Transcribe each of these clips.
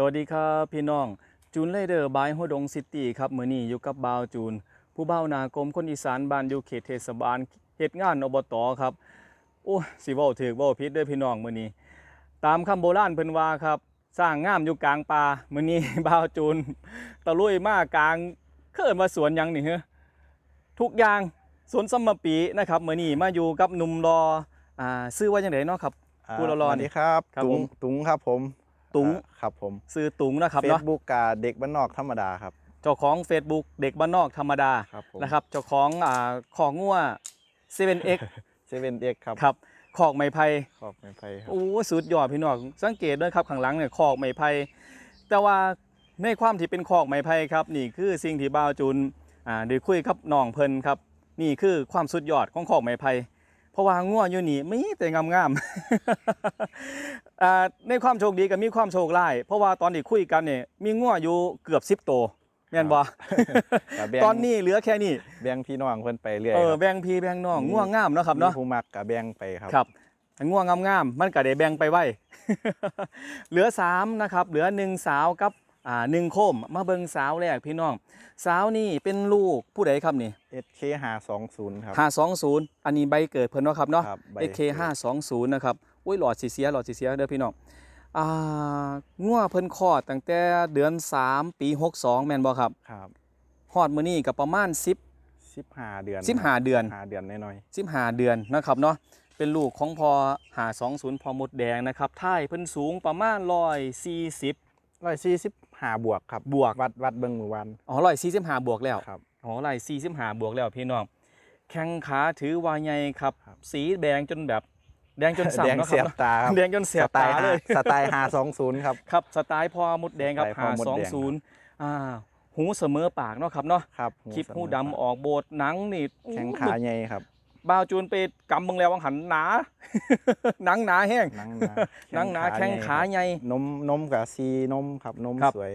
สวัสดีครับพี่น้องจูนเลเดอร์บายหัวดงซิตี้ครับมื้อนี้อยู่กับบาวจูน ผู้บ่าวนากรมคนอีสานบ้านอยู่เขตเทศบาลเฮ็ดงานอบตครับโอ้สิเว้าถูกเว้าผิดเด้อพี่น้องมื้อนี้ ตามคำโบราณเพิ่นว่าครับ สร้างงามอยู่กลางป่ามื้อนี้บ่าวจูน ตะลุยมากลางเคิ้นว่าสวนหยังนี่เฮ้อทุกอย่างสวนซัมมะปีนะครับมื้อนี้มาอยู่กับหนุ่มรออ่าชื่อว่าจังไดเนาะครับาพูดรอๆสวัสดีครับครับตุผงมตุงครับผม ตุงอ่าครับผมชื่อตุงนะครับเฟซเนาะบุ๊กกาเด็กบ้านนอกธรรมดาครับเจ้าของ Facebook เด็กบ้านนอกธรรมดาครับผมนะครับเจ้าของอ่าของงัว 7X เซเว่นเอ็กครับครับขอกไม้ไผ่ขอบเป็นไฟครับ โอ้สุดยอดพี่น้องสังเกตด้วยครับข้างหลังเนี่ยขอกไม้ไผ่แต่ว่าในความที่เป็นขอกไม้ไผ่ครับ นี่คือสิ่งที่บ่าวจูนอ่าได้คุยกับน้องเพิ่นครับ นี่คือความสุดยอดของขอกไม้ไผ่เพ ราะว่างัวอยู่นี่มีแต่งามๆอ่าในความโชคดีกับมีความโชคร้าย เพราะว่าตอนที่คุยกันเนี่ยมีงัวอยู่เกือบ10ตัวแม่นบ่กะแบ่งตอนนี้เหลือแค่นี้แบ่งพี่น้องเพิ่นไปเรื่อยเออครับแบ่งพี่แบ่งน้องมีง่วงงามเนาะครับเนาะมีผู้มักกะแบ่งไปครับครับง่วงงามงามๆมันก็ได้แบ่งไปไว้เหลือสามนะครับ เหลือหนึ่งสาวกับ อ่าหนึ่งโคมมาเบิ่งสาวแรกพี่น้อง สาวนี่เป็นลูกผู้ใดครับนี่ SK 520ครับ ห้าสองศูนย์อันนี้ใบเกิดเพิ่นเนาะครับเนาะ ครับใบ AK ห้าสองศูนย์นะครับอุ้ยหลอดสีเสียหลอดสีเสียเด้อพี่น้องอ่าง่วเพิ่นคลอดตั้งแต่เดือน3ปี62แม่นบ่ครับครับฮอดมื้อนี้ก็ประมาณ10 15 เดือน15เดือน ห้าเดือนน้อย15เดือนนะครับเนาะเป็นลูกของพอหา20พอมดแดงนะครับท่ายเพิ่นสูงประมาณ140ๆ145บ วกครับบวก วัดวัดเบิ่งมื้อวัน อ๋อ145บวกแล้วครับ อ๋อ145บวกแล้วพี่น้อง แข้งขาถือว่าใหญ่ครับ ครับ สีแดงจนแบบ แดงจนแดสั่งเนาะคเสียรับบตาครับแดงจนเสียบสไตตาล์เลย5สไตล์520ครับ ครับสไตล์พอมดแดงครับสไตล์พ่อมดแดงครับ520อ่าหูเสมอปากเนาะครับเนาะครับคลิปหูดำออกโบดหนังนี่แข้งขาใหญ่ครับ บ่าวจูนไปกำเบิ่งแล้ววังหันหนาหนังหนาแห้งหนังหนาหนังหนาแข้งขาใหญ่ใหญ่ครับนมนมกับซีนมครับนมครับสวย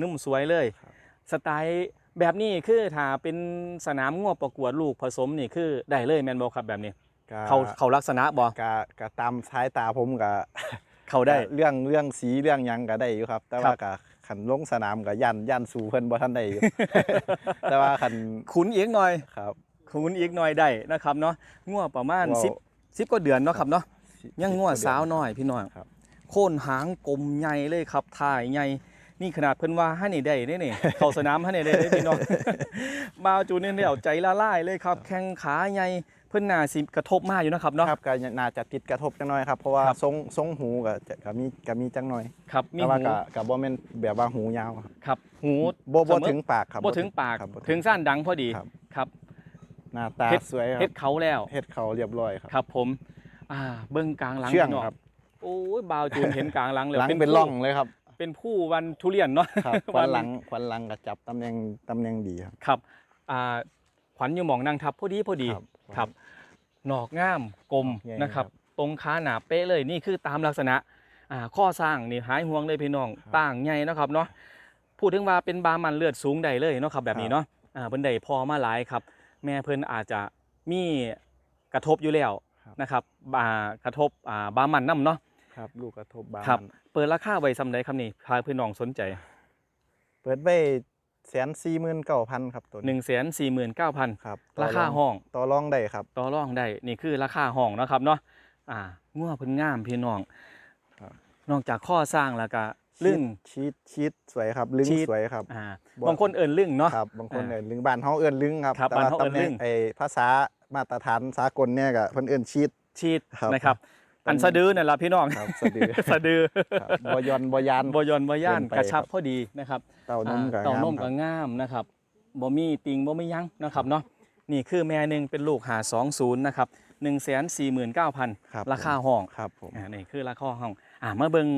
นุ่มสวยเลยครับสไตล์แบบนี้คือถ้าเป็นสนามงัวประกวดลูกผสมนี่คือได้เลยแมนบอครับแบบนี้ก็เขาเขาลักษณะบอก็ก็ตามสายตาผมก็เขาได้ก็เรื่องเรื่องสีเรื่องหยังก็ได้อยู่ครับ แต่ครัว่าบก็ขันลงสนามก็ยันยันสู่เพิ่นบ่ทันได้อยู่แต่ว่าขันขุนอีกหน่อยครับ ขุนอีกหน่อยได้นะครับเนาะงัวประมาณว้าว สิบสิบกว่าเดือนเนาะครับเนาะสิยังงัวสิบกเดืสาวน้อยพี่น้องครับ โค่นหางกลมใหญ่เลยครับถ่ายใหญ่นี่ขนาดเพิ่นว่าให้นี่ได้นี่นี่ เข้าสนามให้นี่ได้เด้อพี่น้อง บาวจูนเนี่ยเดี่ยวใจละลายเลยครับ แข้งขาใหญ่เพิ่นน่าสิกระทบมากอยู่นะครับเนาะ ครับก็น่าจะติดกระทบจังน้อยครับเพราะว่าครับ ทรงทรงหูก็จะก็มีก็มีจังน้อยครับมีแต่ว่าหูก็ก็บ่แม่นแบบว่าหูยาวครับครับหูบ่บ่เสมอ ถึงปากครับ บ่ถึงปากครับบ่ถึงสั้นดังพอดีครับ ครับ หน้าตาเฮ็ด สวยครัเฮ็ดบเขาแล้ว เฮ็ดเขาเรียบร้อยครับ ครับผม อ่า เบิ้งกลางหลังเชื่องพี่น้ครับ โอ้ยบาวจูนเห็นกลางหลังเลยหลังเป็นร่องเลยครับเป็นผู้วันทุเรียนเนาะ ครับควัวันนหลังควันหลังก็จับตำแหน่งตำแหน่งดีครับ ครับ อ่า ขวัญอยู่หมองนางทับพอดีพอดี ครับครับ หนอกง่ามกลมใหญ่นะครับครับ ตรงขาหนาเป๊ะเลยนี่คือตามลักษณะ อ่า ข้อสร้างนี่หายห่วงเลยพี่น้องครับต่างใหญ่เนาะครับเนาะ พูดถึงว่าเป็นบามันเลือดสูงใดเลยเนาะครับแบบนี้ครับ เนาะ อ่าเพิ่นได้พอมาหลายครับ แม่เพิ่นอาจจะมีกระทบอยู่แล้วครับนะครับบากระทบอ่าบามันน้ำเนาะครับ ลูกกระทบบานครับ เปิดราคาไว้ซ้ำใดครับนี่พาพี่น้องสนใจ เปิดไปแสนสี่หมื่นเก้าพันครับตัว1 4 9 0 0 0ครับราคาห้องต่อรองได้ครับต่อรองได้นี่คือราคาห้องเนาะครับเนาะอ่างัวเพิ่นงามพี่น้องครับนอกจากข้อสร้างแล้วก็ ลึ่งชีดชีดสวยครับ ลึงชีทสวยครับอ่าบ่บางคนเอิ้นลึ่งเนาะครับบางคนอ่าเอิ้นลึงบ้านเฮาเอิ้นลึงครับครับแต่บ้านว่าเฮาเอิ้นตำแหน่ลึงงไอ้ภาษามาตรฐานสากลเนี่ยก็เพิ่นเอิ้นชีดชีดครับนะครับตำแหน่งอันสะดือนั่นล่ะพี่น้องครับสะดือสะดือครับบ่ยอนบ่ยานบ่ยอนบ่ย่านเกินไปกระชับครับพอดีนะครับ เต้านมก็อ่าเต่านมงามคก็รับงามนะครับบ่มีติงบ่มีหยังนะครับเนาะนี่คือแม่หนึงเป็นลูกหา20นะครับ149,000ครับราคาห้องครับผมอ่านี่คือราคาห้องอ่ามาเบิ่ง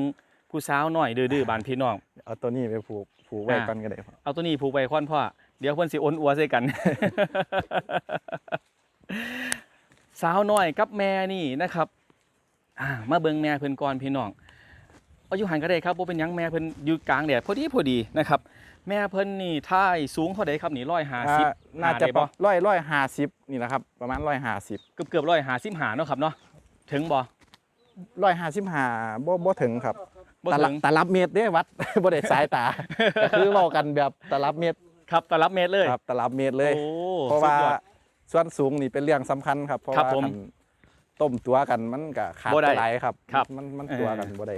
ผู้สาวหน่อยดื้อๆบ้านพี่น้อง เอาตัวนี้ไปผูกผูกไว้อ่าก่อนก็ได้ครับเอาตัวนี้ผูกไว้ค่อนพ่อเดี๋ยวเพิ่นสิอ้นอัวใส่กัน สาวน้อยกับแม่นี่นะครับอ่ามาเบิ่งแม่เพิ่นก่อนพี่น้องอายุหันก็ได้ครับบ่เป็นหยังแม่เพิ่นอยู่กลางแดดพอดีพอดีนะครับ แม่เพิ่นนี่ท่ายสูงเท่าใดครับนี่150อ่าน่าจะได้ปบ่ระร้อยร้อยห้าสิบนี่แหละครับ ประมาณร้อยห้าสิบเกือบเกือบ150หาเนาะครับเนาะถึงบ่ร้อยห้าสิบห้าบ่บ่ถึงครับบ่ ตถึลับงตลับเมตรเด้วัดบ่ได้สายตาก็คือเว้ากันแบบตลับเมตรครับตลับเมตรเลยครับตลับเมตรเลยโอ้เพราะว่าสุดยอดส่วนสูงนี่เป็นเรื่องสำคัญครับ เพราะครับว่าผมคันต้มตัวกันมันก็ขาดบ่ได้หลายครับครับมันมันเออตัวกันบ่ได้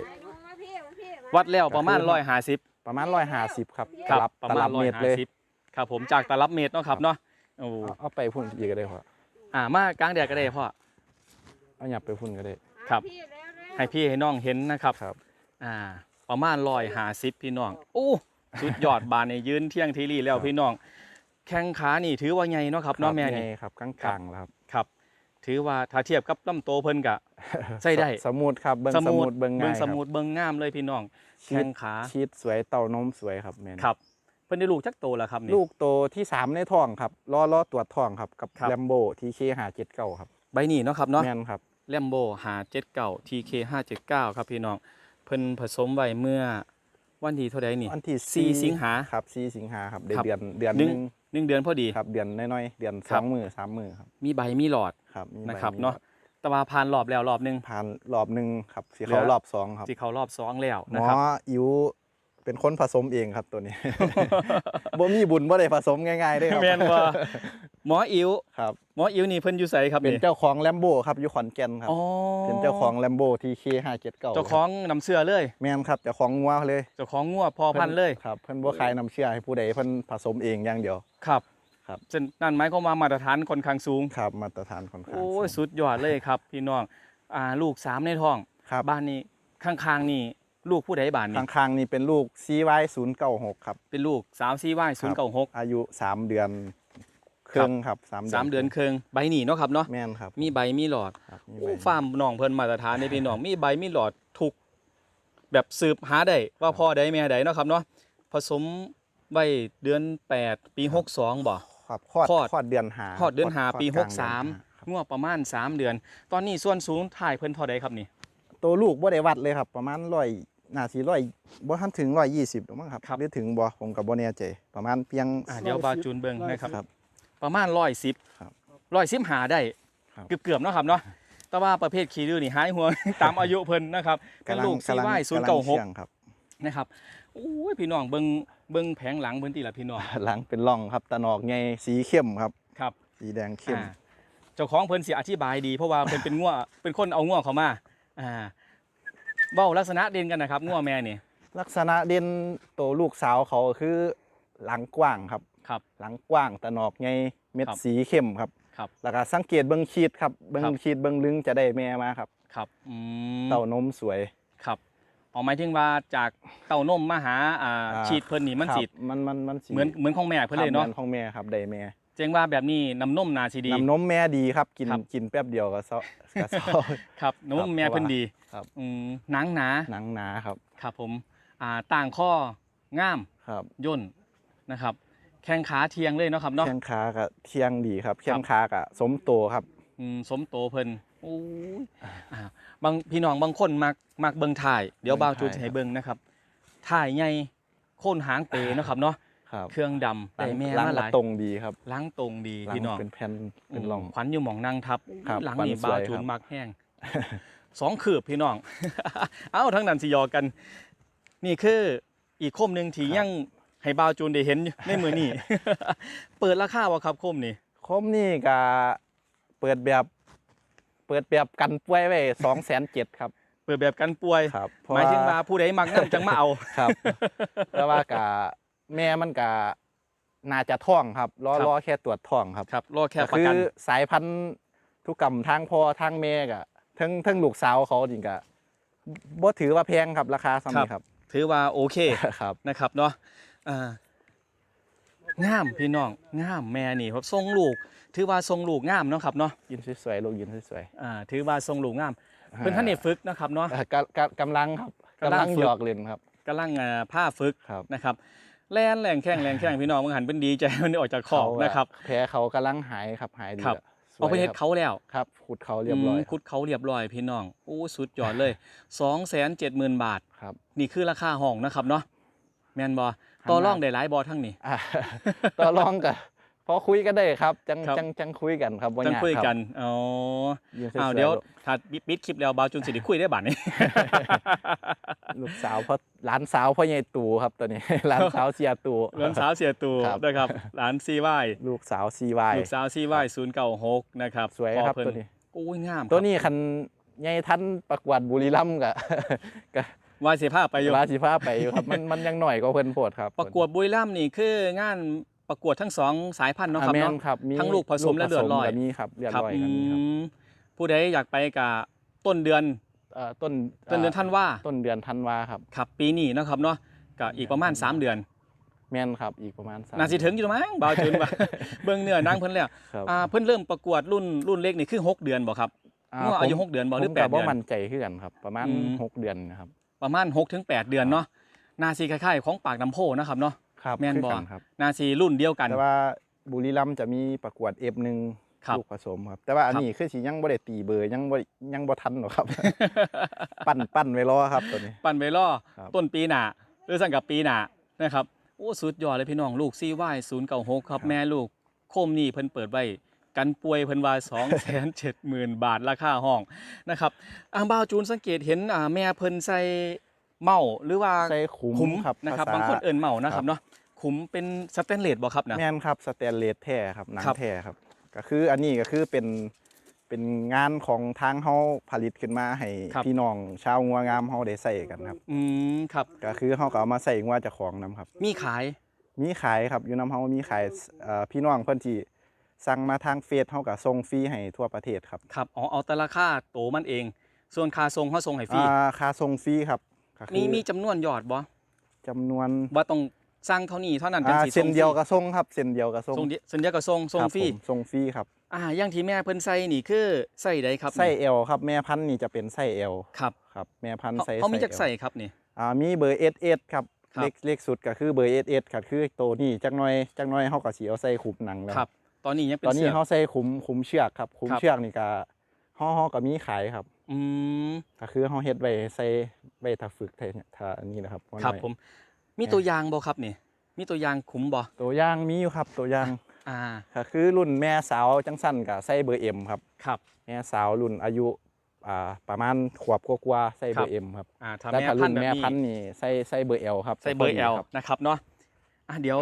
วัดแล้วประมาณก็คือร้อยห้าสิบประมาณ150ครับตครับลับประตมาลัณบร้อเมยตรห้าเลยสิบครับผมจากตลับเมตรเนาะครับเนาะโอ้เอาเอาไปพุ่นอีกก็ได้พ่ออ่ามากลางแดดก็ได้พ่อเอาหยับไปพุ่นก็ได้ครับ ให้พี่ให้น้องเห็นนะครับครับ อ่า ประมาณร้อยห้าสิบพี่น้องโอ้สุดยอดบานในยืนเที่ยงทีรีแล้วพี่น้อง แข้งขานี่ถือว่าใหญ่เนาะครับเน้องแม่นี่ใหญ่ครับกลางๆแล้วครับครับ ถือว่าถ้าเทียบกับลำโตเพิ่นกะใส่ได้สมูทครับเบิ่งสมูทเบิ่งเบิ่ง่างยสครับมูทเบิ่งงามเลยพี่น้องชีแข้ดงขาชีดสวยเต้านมสวยครับแม่นครับเพิ่นได้ลูกจักโตแล้วครับนี่ลูกโตที่สามในท้องครับล้อล้อตรวจท้องครับกับครับแลมโบทีเคหาเจ็ดเก้าครับใบนี้เนาะครับเนาะแม่นครับแลมโบหาเจ็ดเก่า TK ห้าเจ็ดเก้าครับพี่น้อง เพิ่นผสมไว้เมื่อวันที่เท่าใดนี่วันที่สี่สิงหา ครับสี่สิงหาครับได้ครับเดือนเดือนหหนึ่งนึงหนึ่งเดือนพอดีครับ เดือนน้อยๆเดือนคสรัอบงมือสามมือครับมีใบมีหลอดครับมีในะครับมีเนาะแต่ว่าผ่านรอบแล้วรอบหนึงผ่านรอบหนึ่งครับสีเหลืเขาอรอบสองครับที่เขารอบสองแล้วหมนะอครับอิ๋ว เป็นคนผสมเองครับตัวนี้ บ่มีบุญบ่ได้ผสมง่ายๆเด้ครับ แม่นว่าหมออิ๋วครับ หมออิ๋วนี่เพิ่นอยู่ไสครับเป็นนี่เจ้าของแลมโบครับอยู่ขอนแก่นครับ อ๋อเป็นเจ้าของแลมโบทีเคห้าเจ็ดเก้าเจ้าของนำเสื้อเลย แม่นครับเจ้าของงัวเลยเจ้าของงัวพอพันธุ์เลยครับเพิ่นบ่ขายน้ำเชื่อให้ผู้ใดเพิ่นผสมเองอย่างเดียว ครับครับ ซึ่งนั่นหมายความว่ามาตรฐานค่อนข้างสูง ครับ มาตรฐานค่อนข้างโอ้ยสูง สุดยอดเลยครับ พี่น้องอ่าลูกสามในท้องครับ บ้านนี้ข้างๆนี่ ลูกผู้ใดบ้านนี่ข้างๆนี่เป็นลูก CY 096 ครับ เป็นลูกสาวซีว่ายศูนย์เก้าหกอายุ 3 เดือนครึ่งครับสามสามเดือนครึ่งใบหนีเนาะครับเนาะแม่นครับ มีใบมีหลอดครับมีโอ้ใบฟาร์มน้องเพิ่นมาตรฐานในพี่น้องมีใบมีหลอดทุกแบบสืบหาได้ว่าพ่อใดแม่ใดเนาะครับเนาะผสมไว้เดือน8ปี62บ่ครับคลอดคลอดคลอดเดือนหาคลอดเดือนหาคลอปีกลงเดือนห้าครับ63งวประมาณ3เดือน ตอนนี้ส่วนสูงถ่ายเพิ่นเท่าใดครับนี่ตัวลูกบ่ได้วัดเลยครับ ประมาณร้อย น่าสิร้อยบ่ทันถึงร้อยยี่สิบหรอกมั้งครับ ครับ หรือถึงบ่ผมก็บ่แน่ใจประมาณเพียง อ่าเดี๋ยวบาจูนเบิ่งนะครับ ครับประมาณ110ครับ110หาได้ครับเกือบๆเนาะครับเนาะแต่ว่าประเภทขี้ดื้อนี่หายห่วง ตามอายุเพิ่นนะครับเป็นลูกซีกำลังว่ายศูนย์กำลัเก้างหกเชื่องครับนะครับโอ้ยพี่น้องเบิ่งเบิ่งแผงหลังเพิ่นติล่ะพี่น้องหลังเป็นร่องครับตะนอกไงสีเข้มครับ ครับสีแดงเข้ม อ่าเจ้าของเพิ่นสิอธิบายดีเพราะว่าเพิ่นเป็นงัวเป็นคนเอางัวเข้ามาอ่า เว้าลักษณะเด่นกันนะครับงัวแม่นี่ลักษณะเด่นตัวลูกสาวเขาคือหลังกว้างครับ ครับ หลังกว้างตะนอกไงเม็ดครับสีเข้มครับครับ แล้วก็สังเกตเบิ้งชีดครับเบิ้งครับชีดเบิ้งลึงจะได้แม่มาครับ ครับอืมเต้านมสวย ครับเอาหมายถึงว่าจากเต้านมมาหาอ่าอ่า ฉีดเพิ่นนี่มันครับสิมันมันมันสีเหมือนเหมือนของแม่เพิ่นเลยครับเนาะหมือของแม่ครับได้แม่ เจงว่าแบบนี้น้ำนมนาสิดี น้ำนมแม่ดีครับกินครับ กินแป๊บเดียวก็เซาก็เซาครับน้ำนมแม่เพิ่นดีครับ อืมหนังหนาหนังหนาครับครับผมอ่าต่างข้องามครับย่นนะครับ แข้งขาเทียงเลยเนาะครับเนาะ แข้งขากับเที่ยงดีครับแข้งขากับสมโตครับ อืมสมโตเพิ่นโอ้ยอ่าบางพี่น้องบางคนมักมักเบิ่งถ่าย เดี๋ยวเบิ่งบ่าวจูถ่ายจะให้เบิ่งนะครับถ่ายใหญ่โค่นหางเปเนาะครับเนาะ ครับเครื่องดำได้แม่หลังมาหก็ลายตรงดีครับล้างตรงดีหลังพี่น้องเป็นแผ่นเป็นร่องขวัญอยู่หมองนั่งทับครับหลังขวัญนี่สวยบ่าวจูครันบมักแห้งสองคืบพี่น้อง เอ้าทั้งนั้นสิยอกัน นี่คืออีกคมหนึ่งที่ยังให้บ่าวจูนได้เห็นในมือนี่เปิดราคาว่าครับคมนี่คมนี่ก็เปิดแบบ เปิดแบบกันป่วยไว้สองแสนเจ็ดครับ เปิดแบบกันป่วยครับเพหระมายถึงว่าผู้ใดมักนํจังมาเอาครับแต่ว่ากะ แม่มันกะน่าจะท้องครับรอครับรอแค่ตรวจท้องครับครับรอแค่ก็ประคืกันอสายพันธุ์ทุกกรรมทางพ่อทางแม่กะทั้งทั้งลูกสาวเขาจริงกะบ่ถือว่าแพงครับราคาสำนี้ครับ ถือว่าโอเคครับนะครับเนาะอ่างามพี่น้องงามแม่นี่ครับทรงลูก ถือว่าทรงลูกงามเนาะครับเนาะยืนสวยๆลูกยืนสวยอ่าถือว่าทรงลูกงามๆเพิ่นท่านได้ฝึกนะครับเนาะเอ่อกะกะกำลังครับกำลังกำลังฝึกหยอกเล่นครับกำลังอ่าผ้าฝึกครับนะครับ แล่นแรงแข้งแรงแข้งพี่น้องมึงหันเป็นดีใจมันได้ออกจากขอบนะครับแผลเขากำลังหายครับหายดีครับแล้วสวยเอาไปเฮ็ดครับเขาแล้วครับขุดเขาเรียบร้อยมคุดเขาเรียบร้อยพี่น้องโอ้สุดยอดเลย270,000บาทครับนี่คือราคาห้องนะครับเนาะแม่นบ่ต่อรองได้หลายบ่ทั้งนี้อ่าต่อรองกับ พอคุยกันได้ครับ จังครับ จังจังคุยกันครับบ่จังยากคุยรับกันอ๋อยืนสอ้าวๆเดี๋ยวลูกถ้าปิดคลิปแล้วบาวจูนสิได้คุยได้บัดนี้ ลูกสาวพ่อหลานสาวพ่อใหญ่ตู่ครับตัวนี้ หลานสาวเสียตู่ หลานสาวเสียตูครับ นะครับหลานซีวายลูกสาวซีวาย ลูกสาวซีวายศูนย์เก้าหกนะครับสวยพ่อครับเพิ่ตัวนี้ โอ้ยงามตัวนี้คันใหญ่ทันประกวดบุรีรัมย์กะ กะวายเสียภาพไปอยู่ราชิฟ้าไปอยู่ครับ มันมันยังหน่อยก็เพิ่นโพดครับประกวดบุรีรัมย์นี่คืองาน ประกวดทั้งสองสายพันธุ์เนาะครับอ่แม่เนาะนครับมีทั้งลูกผสมและเลือดลอยก็มีครับเลือดครับลอยอืก็มีครับมผู้ใดอยากไปกับต้นเดือนเอ่อต้นต้นเดือนธันวาต้นเดือนธันวาครับครับ ปีนี้เนาะครับเนาะก็อีกประมาณ 3 เดือน แม่นครับอีกประมาณสามน่าสิถึงอยู่มั้งบ่าวจุนว่าเบิ่งเนื้อนางเพิ่นแล้วครับอ่าเพิ่นเริ่มประกวดรุ่นรุ่นเล็กนี่คือ 6 เดือนบ่ครับอ่าเมื่ออายุผมหกเดือนบ่หรือผมแปดก็เดือนมั่นใจคือกันครับ ประมาณอืมหกเดือนนะครับประมาณ6ถึง8เดือนเนาะนาซีคล้ายๆของปากน้ำโพนะครับเนาะ ครับแม่นคือบ่กันครับ นาซีรุ่นเดียวกัน แต่ว่าบุรีรัมย์จะมีประกวดเอฟหนึ่งครับลูกผสมครับ แต่ว่าอันครับนี้คือสิยังบ่ได้ตีเบอร์ยังบ่ยังบ่ทันหรอกครับ ปั้นปั้นไว้รอครับตัวนี้ ปั่นไปล่อครับ ต้นปีหน้าหรือสั่งกับปีหน้านะครับโอ้สุดยอดเลยพี่น้องลูกซีวายศูนย์เก้าหกครับแม่ลูกโคมนี่เพิ่นเปิดไว้กันป่วยเพิ่นว่า2 7 0 0 0 0บาทราคาห้องนะครับอ่าบ่าวจูนสังเกตเห็นอ่าแม่เพิ่นใส่เมาหรือว่าใส่ขุมขุมครับนะครับภษ บางคนเอิ้นเมานะคครัรับบเนาะ ขุมเป็นสแตนเลสบ่ครับนะแม่นครับสแตนเลสแท้ครับหนังครับแท้ครับ ก็คืออันนี้ก็คือเป็นเป็นงานของทางเฮาผลิตขึ้นมาให้ครับพี่น้องชาวงัวงามเฮาได้ใส่กันครับ อืมครับ ก็คือเฮาก็เอามาใส่งัวเจ้าของนํครับ มีขาย มีขายครับอยู่นํเฮามีขายเอ่อพี่น้องเพิ่นที่สั่งมาทางเฟซเฮาก็ส่งฟรีให้ทั่วประเทศครับ ครับ อ๋อ เอาแต่ราคาโตมันเอง ส่วนค่าส่งเฮาส่งให้ฟรีอ่าค่าส่งฟรีครับก็คือมีมีจำนวนยอดบ่จำนวนว่าต้อง สร้างเท่านี้เท่านั้นจังอ่าสิเส้นเดียวส่งก็ส่งครับเส้นเดียวก็ส่งส่งเดียวเส้นเดียวก็ส่งส่งครับฟรีผมส่งฟรีครับอ่าอย่างที่แม่เพิ่นใส่นี่คือใส่ได้ครับไส้ L ครับแม่พันธุ์นี่จะเป็นไส้ L ครับครับแม่พันธุ์เขาไส้เขามีไส้จัก L ใส่ครับนี่ อ่ามีเบอร์ SS ครับครับ เล็กเล็กสุดก็คือเบอร์ SS ครับคือตัวนี้จักหน่อยจักหน่อยเฮาก็สิเอาใส่ขุมหนังแล้ว ครับ ตอนนี้ยังเป็นตอนนี้เสื้อเฮาใส่ขุมขุมเชือกครับขุมครับ เชือกนี่ก็เฮาเฮาก็มีขายครับอืมก็คือเฮาเฮ็ดไว้ใส่ไว้ถ้าฝึกถ้าถ้าอันนี้นะครับครับไว้ผม มีตัวอย่างบ่ครับนี่มีตัวอย่างขุมบ่ตัวอย่างมีอยู่ครับ ตัวอย่างอ่าก็คือรุ่นแม่สาวจังสั้นก็ใส่เบอร์ M ครับครับแม่สาวรุ่นอายุอ่าประมาณขวบกว่าๆใส่เบอร์ M ครับอ่าถ้าแต่แม่ถ้าพัรุ่นนธุ์แบบแม่นี้พันธุ์นี่ใส่ใส่เบอร์ L ครับใส่เบอร์พ L ดีคบนะครับเนาะอะเดี๋ยว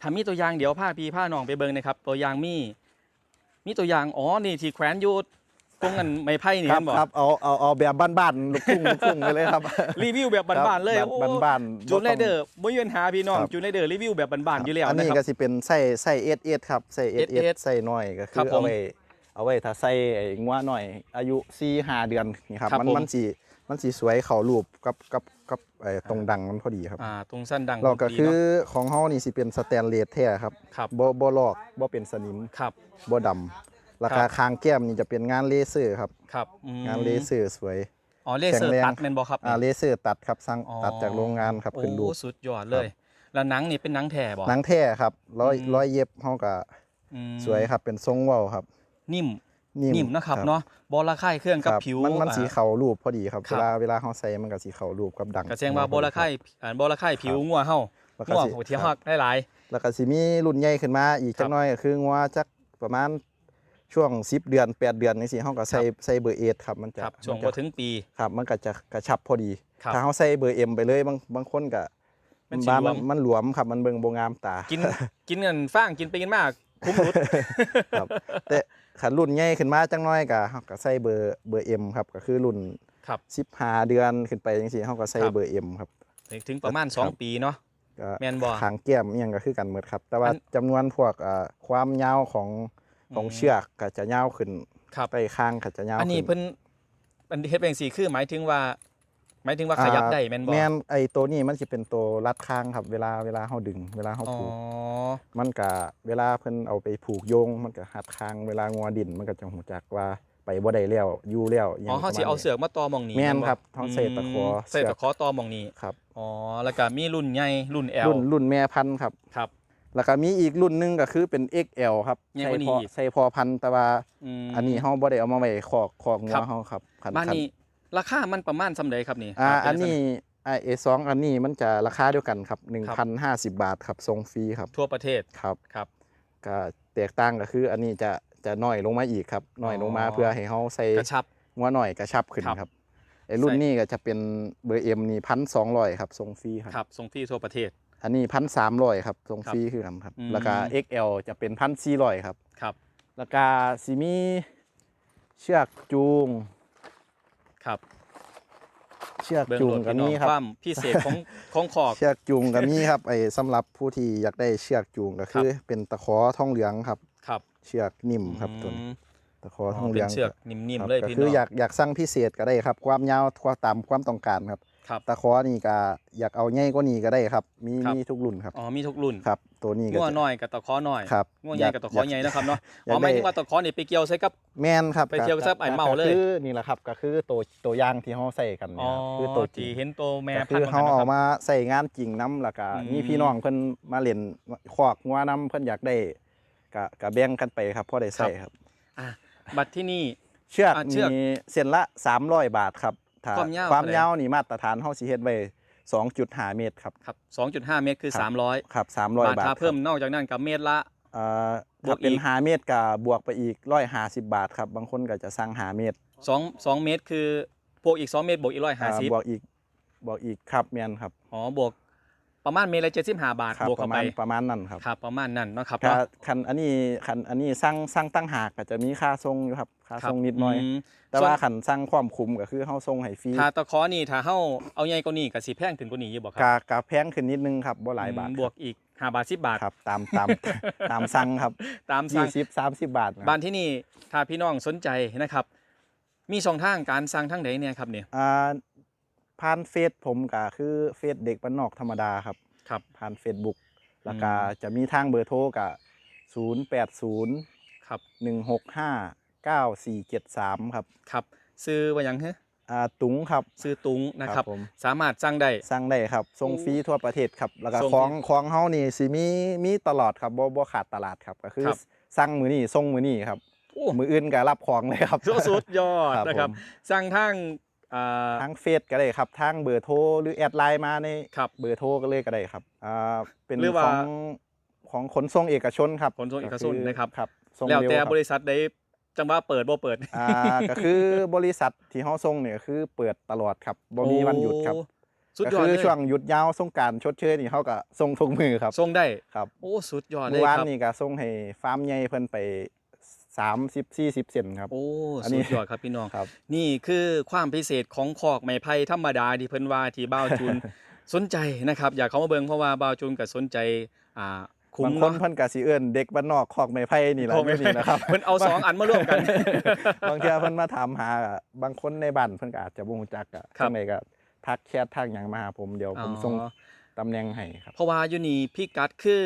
ถ้ามีตัวอย่างเดี๋ยวพาพี่พาน้องไปเบิ่งนะครับ ตัวอย่างมี มีตัวอย่างอ๋อนี่ที่แขวนอยู่ ตรงนั้นไม้ไผ่นี่ครับเห็นบ่ครับเอาเอาเอาแบบบ้านๆลูกทุ่งลูกทุ่งไปเลยครับ รีวิวแบบบ้านๆเลยครับโอ้บ้านๆจูนไรเดอบ่ร์บ่ยืนหาพี่น้องครับจูนไรเดอร์รีวิวแบบบ้านๆอยู่แล้วอันนะนี้คก็รับสิเป็นไส้ไส้เอสเอสครับไส้เอสเอ SS สไส้น้อยก็คืครับอผมเอาไว้เอาไว้ถ้าใส่ไอ้งัวน้อย อายุ4 5เดือนนี่ครับครับมันผมมันสิมันสิสวยเข้ารูปกับกับกับไอ้ตรงดังมันพอดีครับอ่าตรงสั้นดังเราก็ดีคือเนาะของเฮานี่สิเป็นสแตนเลสแท้ครับครับบ่บ่ลอกบ่เป็นสนิมครับบ่ดำ ราคาคางแก้มนี่จะเป็นงานเลเซอร์ครับ ครับอืมงานเลเซอร์สวย อ๋อเลเซอร์แข็งแรง ตัดแม่นบ่ครับอ่าเลเซอร์ตัดครับสั่งอ๋อตัดจากโรงงานครับขึ้นรูป โอ้สุดยอดเลยแล้วหนังนี่เป็นหนังแท้บ่หนังแท้ครับร้อยอืม ร้อยเย็บเฮาก็อืมสวยครับเป็นทรงเว้าครับ นิ่มนิ่มนะครับเนาะบอละค่ายเครื่องคกับรับผิวมันมันอ่า สีเข้ารูปพอดีครับครัเวบ ลาเวลาเฮาใส่มันก็สีเข้ารูปกับดัง กระแจงว่าบอละค่ายอ่าบอละค่ายผิวครับงัวเฮาแล้วก็งัวสิหัวเทียคหัรับกได้หลาย แล้วก็สิมีรุ่นใหญ่ขึ้นมาอีกครัจับ กหน่อยก็คืองัวจักประมาณ ช่วง10เดือน8เดือนนี่สิเฮาก็ใส่ใส่เบอร์8ครับมันจะครับช่วงมันบ่จะถึงปีครับมันก็จะกระชับพอดีครับถ้าเฮาใส่เบอร์ M ไปเลยบางบางคนก็มันสิบ้าหลวมมันหลวมครับมันเบิ่งบ่งามตา กินกินเงินฟางกินไปกินมากคุ้มรุดครับแต่ขันรุ่นใหญ่ขึ้นมาจังน้อยก็เฮาก็ใส่เบอร์เบอร์ M ครับก็คือรุ่นครับ15เดือนขึ้นไปจังซี่เฮาก็ใส่ครับเบอร์ M ครับถึงประมาณครับ2ปีเนาะก็แม่นบ่ขางแก้มอิหยังก็คือกันหมดครับ แต่ว่าอันจำนวนพวกอ่าความยาวของ ของอืมเชือกก็จะยาวขึ้นครับใต้ข้างก็จะยาวอันนี้ขึ้เพิ่นอันเฮ็ดเป็นสีคือหมายถึงว่า หมายถึงว่าขยับได้แม่นบ่แม่นไอ้ตัวนี้มันสิเป็นตัวรัดข้างครับ เวลาเวลาเฮาดึง เวลาเฮาอ๋อ ผูก มันก็เวลาเพิ่นเอาไปผูกโยง มันก็หัดข้างเวลางัวดินมันก็จะหูจักว่าไปบ่ได้แล้วอยู่แล้วหยังอ๋อเฮาสิประมณเอานี้เสือกมาตอหมองนี้แม่นบ่ครับเขาใส่ตะขอมเสืใส่อกตะขอตอหมองนี้ ครับ อ๋อ แล้วก็มีรุ่นใหญ่รุ่น L รุ่นรุ่นแม่พันธุ์ครับ ครับ แล้วก็มีอีกรุ่นหนึงก็คือเป็น XL ครับใหญ่ใส่กว่านี้พออีก ใส่พอพันธุ์แต่ว่ามอันนี้เฮาบ่ได้เอามาไว้คอกคอกงัครัวบเฮาครับคันบ้านคันนี้ราคามันประมาณสำใดครับนี่อ่าเป็อันลักษณะนี้ไอเอสองอันนี้มันจะราคาเดียวกันครับครับ1,050 บาทครับส่งฟรีครับทั่วประเทศครับ ครับ ก็แแตกต่างก็คืออันนี้จะจะน้อยลงมาอีกครับน้อยลงมาอ๋อ เพื่อให้เฮาใส่กระชับ งัวหน่อยกระชับขึ้นครับครับไอ้รุ่นใส่ นี้ก็จะเป็นเบอร์เอ็มนี่พันสองร้อยครับส่งฟรีครับ ครับส่งฟรีทั่วประเทศ อันนี้พันสามร้อยครับส่งครับฟรีคือกันครับอืมแล้วก็ XL จะเป็นพันสี่ร้อยครับ ครับ แล้วก็สิมีเชือกจูง ครับ เชือกเบื้องจูหงลังก็พี่น้อมีงครับความพิเศษของของขอกเชือกจูงก็มีครับไอ้สำหรับผู้ที่อยากได้เชือกจูงก็คือ เป็นตะขอทองเหลืองครับ ครับ เชือกนิ่มครับตัวอืนี้มตะขออ๋ทอองเหเป็ลืนองเชือกนิ่มครับๆเลยก็พี่คืน้อองอยากอยากสั่งพิเศษก็ได้ครับ ความยาวตามความต้องการครับ ครับตะขอนี่ก็อยากเอาใหญ่กว่านี้ก็ได้ครับ มีครับ มีทุกรุ่นครับอ๋อมีทุกรุ่นครับ ตัวนี้ก็งัวจะ น้อยกับตะขอน้อยครับงัวใหญ่กับตะขอใหญ่นะครับเนาะอยากอ๋อหมายถึงได้ว่าตะขอนี่ไปเกี่ยวใส่กับ แม่นครับไปเที่ยวกับซับไอ้เมาเลย ก็คือนี่แหละครับก็คือตัวตัวอย่างที่เฮาใส่กันอ๋เนี่อยครับคือตัวจริที่งเห็นตัวแม่ก็พัคืนอธุ์เฮามันเอานะครับมาใส่งานจริงน้ำแล้วก็อืมมีพี่น้องเพิ่นมาเล่นคอกงัวน้ำเพิ่นอยากได้ก็ก็แบ่งกันไปครับพอได้ใส่ครับอะบัตรที่นี่ เชือกอะเชือก มีเส้นละ300บาทครับ ถ้าความยาวความเท่าไหร่ยาวนี่มาตรฐานเฮาสิเฮ็ดไว้2.5 เมตรครับครับ2.5 เมตรคือครับ300ครับบาท300บาทถ้าครับเพิ่มนอกจากนั้นกับเมตรละเอ่อบวถ้ากเป็นอีก5เมตรก็บวกไปอีก150บาทครับบางคนก็จะสั่ง5เมตร2 2เมตรคือบวกอีก2เมตรบวกอีกอ่า150บวกอีกบวกอีกครับแม่นครับอ๋อบวก ประมาณเมตรละ75บาทครับบวกปเข้าระไปมาณประมาณนั้นครับครับประมาณนั้นเนาะครับถ้าเนาะคันอันนี้คันอันนี้สั่งสั่งตั้งหากก็จะมีค่าส่งอยู่ครับค่าครับส่งนิดหน่อย มแต่ว่าส่นคันสั่งความคุ้มก็คือเฮาส่งให้ฟรีถ้าตะขอนี่ถ้าเฮาเอาใหญ่กว่านี้ก็สิแพงขึ้นกว่านี้อยู่บ่ครักะกะแพงขึ้นนิดนึงครับบ่หลายบาทอืมบวกอีก5บาท10บาท ครับตามตาม ตามสั่งครับตามสั่ง20 30บาทครับบ้านที่นี่ถ้าพี่น้องสนใจนะครับ มีช่องทางการสั่งทางไหนเนี่ยครับเนี่ย อ่า ผ่านเฟซผมก็คือเฟซเด็กบ้านนอกธรรมดาครับครับ ผ่าน Facebook แล้วก็อืมจะมีทางเบอร์โทรก็080ครับ165 9473ครับครับ ซื้อว่าหยังฮะอ่าตุงครับซื้อตุงนะครับผมสามารถสั่งได้สั่งได้ครับส่งโอ้ฟรีทั่วประเทศครับแล้วก็ส่งของฟรีของเฮานี่สิมีมีตลอดครับบ่บ่ขาดตลาดครับก็คือครับสั่งมื้อนี้ส่งมื้อนี้ครับโอ้มื้ออื่นก็รับของเลยครับสุดยอดครับนะครับผมสั่งทางอ่า ทางเฟซก็ได้ครับทางเบอร์โทรหรือแอดไลน์มาในครับเบอร์โทรก็เลยก็ได้ครับอ่าเป็นหรือว่าของของขนส่งเอกชนครับขนส่งเอกชนนะครับครับส่งแล้วเร็วแต่ครับบริษัทใดจังว่าเปิดบ่เปิดอ่าก็คือบริษัทที่เฮาส่งเนี่ยคือเปิดตลอดครับบ่มีวันหยุดครับโอ้สุดก็ยอดคือเลยช่วงหยุดยาวสงกรารชดเชยนี่เฮาก็ส่งทุกมือครับส่งได้ครับโอ้สุดยอดเลเมื่ยอวานครับนี่ก็ส่งให้ฟาร์มใหญ่เพิ่นไป 30 40เซนครับ โอ้อันนี้ สุดยอดครับพี่น้อง ครับ นี่คือความพิเศษของขอกไม้ไผ่ธรรมดาที่เพิ่นว่าที่บ่าวจูนสนใจนะครับ อยากเข้ามาเบิ่งเพราะว่าบ่าวจูนก็สนใจอ่าคุ้บามงคนเนาะเพิ่นก็สิเอิ้นเด็กบ้านนอกคอกไม้ไผ่นี่ล่ะขอกไม้อยู่นี่นะครับ เพิ่นเอาสองอันมาร่วมกัน บางเทื่อเพิ่นมาถามหาอะบางคนในบ้านเพิ่นก็อาจจะบ่รู้จักอะครับจังไดก็ทักแชททักหยังมาหาผมเดี๋ยวผมส่งอ๋อตำแหน่งให้ครับ เพราะว่าอยู่นี่พี่กัดคือ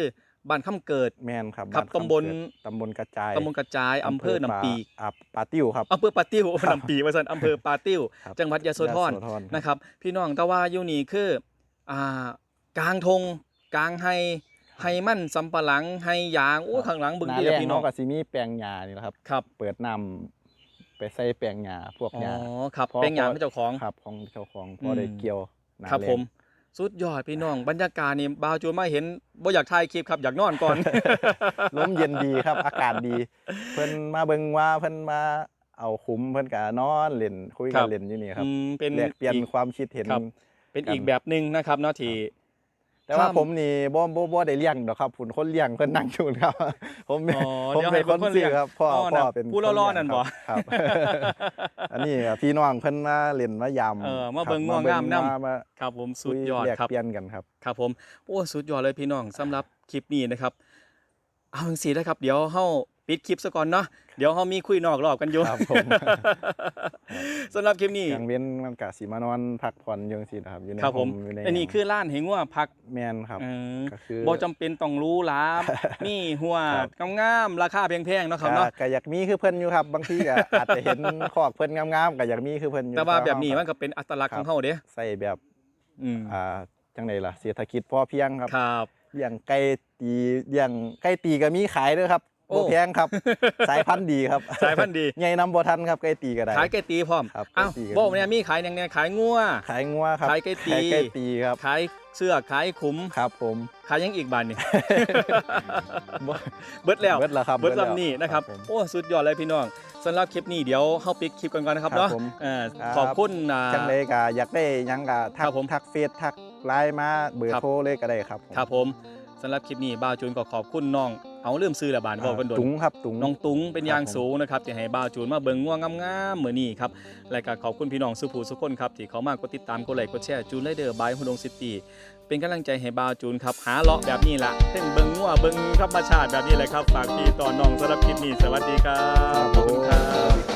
บ้านคำเกิดแม่นครับครับานตำบลคำเกิดตำบลกระจายตำบลกระจายอำเภอปาน้ำปีกอ่าปาติ้วครับอำเภอปาติ้วน้ำปีว่าซั่นอำเภอปาติ้วครับจังหวัดยโสธรยโสธรครับนะครับ พี่น้องแต่ว่าอยู่นี่คืออ่ากลางทงกลางไฮไฮมันสำปะหลังไฮยางโอ้ข้างหลังเบิ่งหน้าดีแรอะงพี่น้องเฮาก็สิมีแปลงหญ้านี่แหละครับครับเปิดน้ำไปใส่แปลงหญ้าพวกอ๋อหญ้าครับพอเป็นหยางพอของเจ้าของครับของเจ้าของพอือมได้เกี่ยวหน้าครับแล้งผม สุดยอดพี่น้อง บรรยากาศนี่บาวจูนมาเห็นบ่อยากถ่ายคลิปครับอยากนอนก่อนลมเย็นดีครับ อากาศดี เพิ่นมาเบิ่งว่าเพิ่นมาเอาคุ้มเพิ่นก็นอนเล่นคุยครักันบเล่นอยู่นี่ครับอืมเป็นแลกเปลี่ยนอีกความคิดเห็นครับเป็นกันอีกแบบหนึ่งนะครับเนาะที่ แต่ว่าข้ามผมนี่บ่บ่บ่ได้เลี้ยงดอกครับผุนคนเลี้ยงเพิ่นนั่งอยู่ครับ ผมอ๋อผมเดี๋ยวให้เป็นคนเพิ่นเลี้ซื้ยองครับพ่ออ๋อพ่อน่ะเป็นผู้คล่อๆเลี้ยงนั่นบ่ครับ อันนี้ก็พี่น้องเพิ่นมาเล่นมายามเออมาครับเบิ่งง่วงงามนำมามาครับผมสุคุดยยอดแลกครับเปลี่ยนกันครับ ครับผมโอ้สุดยอดเลยพี่น้องสำหรับคลิปนี้นะครับ เอาจังซี่นะครับ เดี๋ยวเฮา ปิดคลิปซะก่อนเนาะเดี๋ยวเฮามีคุยนอกรอบกันอยู่ครับผมสำหรับคลิปนี้กลางเว้นมันก็สิมานอนพักผ่อนอยู่จังซี่นะครับอยู่ในครับผมโฮอยู่ในอันนี้คือร้านให้งัวพักแม่นครับเออก็คือบ่จำเป็นต้องหรู้หลามีหัวครับงามๆราคาแพงๆเนาะครับก็เนาะก็อยากมีคือเพิ่นอยู่ครับ บางทีก็อาจจะเห็นคอกเพิ่นงามๆก็อยากมีคือเพิ่นอยู่แต่ว่าแบบนี้เฮมันก็เป็นอัตลักษณ์ครัขบองเฮาเด้ใส่แบบอืมอ่าจังไดล่ะเศรษฐกิจพอเพียงครับครับเลี้ยงไก่ตีเลี้ยงไก่ตีก็มีขายเด้วยครับ โอ้ บ่แพงครับ สายพันธุ์ดีครับสายพันธุ์ดี ใหญ่นำบ่ทันครับไก่ตีก็ได้ ขายไก่ตีพร้อมครับอ้าวไก่ตีก็ บอกเนี่ยมีขายอย่างเนี้ยขายงัว ขายงัวครับขายไก่ตี ขายไก่ตีครับ ขายเสื้อขายขุม ครับผมขายหยังอีกบานนี่ บ่เบิดแล้ว เบิดแล้วครับเบิดแล้วลำนี่นะครับ ผม โอ้ สุดยอดเลยพี่น้องสำหรับคลิปนี้เดี๋ยวเฮาปิดคลิปกันก่อนนะครับครับเนาะผมเอ่อครับ ขอบคุณอ่า จังเลยก็อยากได้หยังก็ทัครักบผมทักเฟซทักไลน์มาเบอครัร์บโทรเลยก็ได้ครับผม ครับผมสำหรับคลิปนี้บ่าวจูนก็ขอบคุณน้อง เอาเริ่มซื้อละบานบอกกันโดนตุงครับตุงน้องตุงเป็นครับอย่างผมสูงนะครับที่ให้บ่าวจูนมาเบิ่งง่วงงามๆมื้อนี้ครับและก็ขอบคุณพี่น้องสุภูสุคนครับที่เขามากดติดตามกดไลค์กดแชร์จูนไรเดอร์บายฮุดงซิตี้เป็นกำลังใจให้บ่าวจูนครับหาเลาะแบบนี้ล่ะเพิ่งเบิ่งง่วเบิ่งธรรมชาติแบบนี้แหละครับฝากพี่ต่อน้องสำหรับคลิปนี้สวัสดีครับขอบคุณครับ